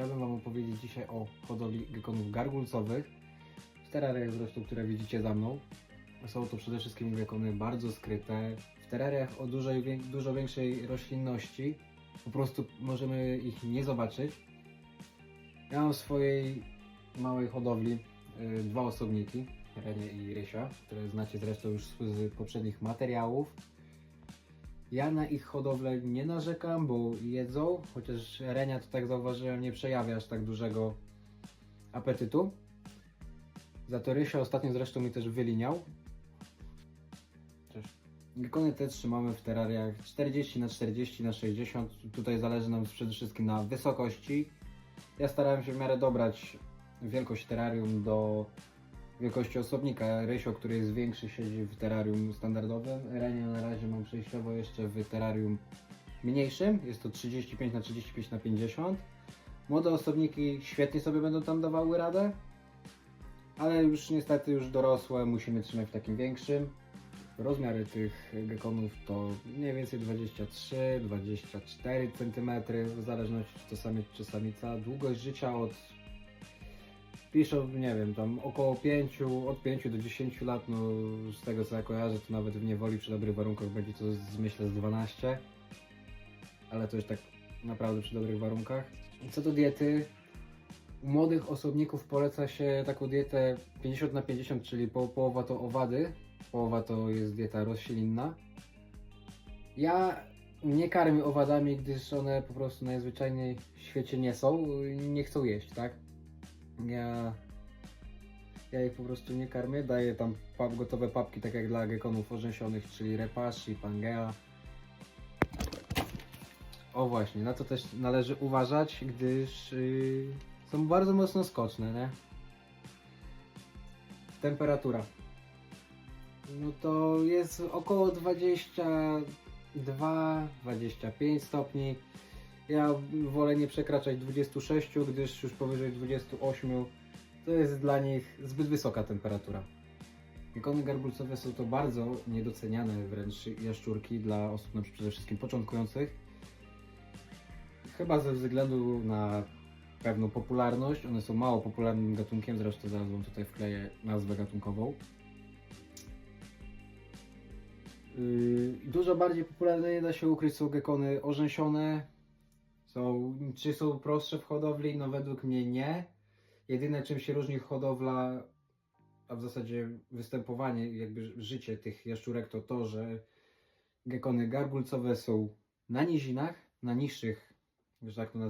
Chciałbym Wam opowiedzieć dzisiaj o hodowli gekonów gargulcowych. W terariach zresztą, które widzicie za mną. Są to przede wszystkim gekony bardzo skryte. W terariach o dużej, dużo większej roślinności. Po prostu możemy ich nie zobaczyć. Ja mam w swojej małej hodowli y, dwa osobniki, Renię i Rysia, które znacie zresztą już z poprzednich materiałów. Ja na ich hodowlę nie narzekam, bo jedzą, chociaż Renia to tak zauważyłem nie przejawia aż tak dużego apetytu. Za to Rysia ostatnio zresztą mi też wyliniał. Gekony te trzymamy w terariach 40 na 40 na 60. Tutaj zależy nam przede wszystkim na wysokości. Ja starałem się w miarę dobrać wielkość terrarium do wielkości osobnika. Rysio, który jest większy, siedzi w terrarium standardowym. Renia na razie mam przejściowo jeszcze w terrarium mniejszym. Jest to 35 na 35 na 50. Młode osobniki świetnie sobie będą tam dawały radę, ale już niestety już dorosłe musimy trzymać w takim większym. Rozmiary tych gekonów to mniej więcej 23-24 cm, w zależności czy to samiec czy samica. Długość życia od piszą, nie wiem, tam około 5, od 5 do 10 lat, no z tego co ja kojarzę, to nawet w niewoli przy dobrych warunkach będzie to z, myślę z 12, ale to już tak naprawdę przy dobrych warunkach. Co do diety, u młodych osobników poleca się taką dietę 50 na 50, czyli po, połowa to owady, połowa to jest dieta roślinna. Ja nie karmię owadami, gdyż one po prostu najzwyczajniej w świecie nie są, nie chcą jeść, tak? Ja, ja ich po prostu nie karmię, daję tam pap, gotowe papki, tak jak dla gekonów orzęsionych, czyli repashi, pangea. O właśnie, na to też należy uważać, gdyż yy, są bardzo mocno skoczne, nie? Temperatura. No to jest około 22-25 stopni. Ja wolę nie przekraczać 26, gdyż już powyżej 28 to jest dla nich zbyt wysoka temperatura. Gekony garbulcowe są to bardzo niedoceniane wręcz jaszczurki dla osób na przede wszystkim początkujących. Chyba ze względu na pewną popularność. One są mało popularnym gatunkiem, zresztą zaraz wam tutaj wkleję nazwę gatunkową. Yy, Dużo bardziej popularne nie da się ukryć są gekony orzęsione. Są, czy są prostsze w hodowli? No według mnie nie. Jedyne czym się różni hodowla, a w zasadzie występowanie, jakby życie tych jaszczurek to to, że gekony garbulcowe są na nizinach, na niższych, że tak to nazwę,